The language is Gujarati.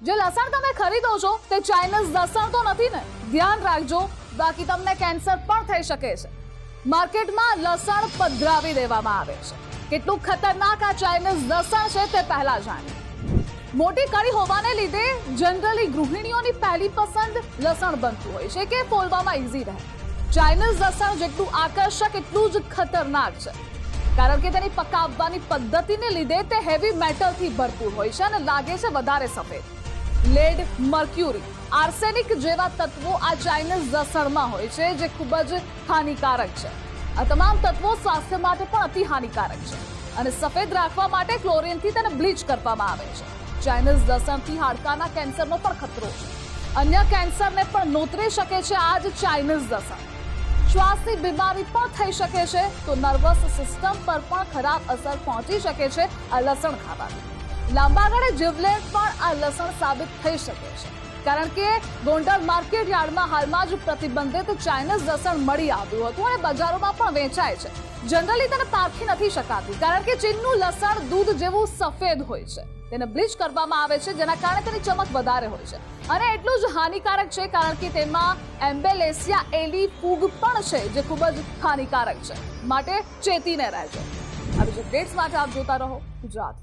જે લસણ તમે ખરીદો છો, તે ચાઇનીઝ લસણ તો નથી ને? ધ્યાન રાખજો, બાકી તમને કેન્સર પણ થઈ શકે છે. માર્કેટમાં લસણ પધરાવી દેવામાં આવે છે. કેટલું ખતરનાક આ ચાઇનીઝ લસણ છે તે પહેલા જાણીએ. મોટી કડી હોવાને લીધે જનરલી ગૃહિણીઓની પહેલી પસંદ લસણ બનતું હોય છે કે ફોલવામાં ઈઝી રહે. ચાઇનીઝ લસણ જેટલું આકર્ષક, એટલું જ ખતરનાક છે. કારણ કે તેની પકાવવાની પદ્ધતિને લીધે તે હેવી મેટલથી ભરપૂર હોય છે અને લાગે છે વધારે સફેદ. Lead mercury. આર્સેનિક જેવા તત્વો આ ચાઇનીઝ લસણમાં હોય છે, જે ખૂબ જ હાનિકારક છે. આ તમામ તત્વો સ્વાસ્થ્ય માટે પણ અતિ હાનિકારક છે અને સફેદ રાખવા માટે ક્લોરીનથી તેને બ્લીચ કરવામાં આવે છે. ચાઇનીઝ લસણથી હાડકાના કેન્સરનો પણ ખતરો છે. અન્ય કેન્સરને પણ નોતરી શકે છે આ જ ચાઇનીઝ લસણ. શ્વાસની બીમારી પણ થઈ શકે છે, તો નર્વસ સિસ્ટમ પર પણ ખરાબ અસર પહોંચી શકે છે આ લસણ ખાવાથી. લાંબા ગાળે જીવલેણ પણ આ લસણ સાબિત થઈ શકે છે. કારણ કે ગોંડલ માર્કેટ યાર્ડમાં હાલમાં જ પ્રતિબંધિત ચાઇનીઝ લસણ મળી આવ્યું હતું અને બજારોમાં પણ વેચાય છે. જનરલી તેને પારખી નથી શકાતું, કારણ કે ચીનનું લસણ દૂધ જેવું સફેદ હોય છે. તેને બ્લીચ કરવામાં આવે છે, જેના કારણે તેની ચમક વધારે હોય છે. અને એટલું જ હાનિકારક છે, કારણ કે તેમાં એમ્બેલેસિયા એલી ફૂગ પણ છે, જે ખૂબ જ હાનિકારક છે. માટે ચેતીને રહેજો. આવી જ અપડેટ્સ માટે આપ જોતા રહો ગુજરાત